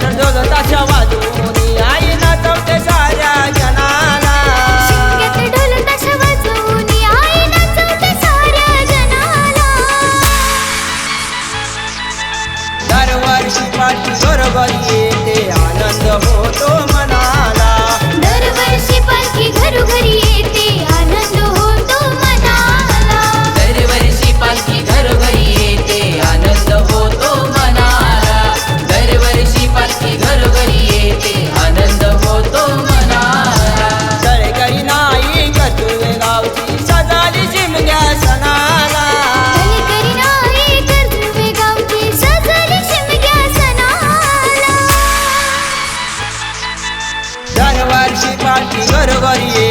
કરજો গড়িয়ে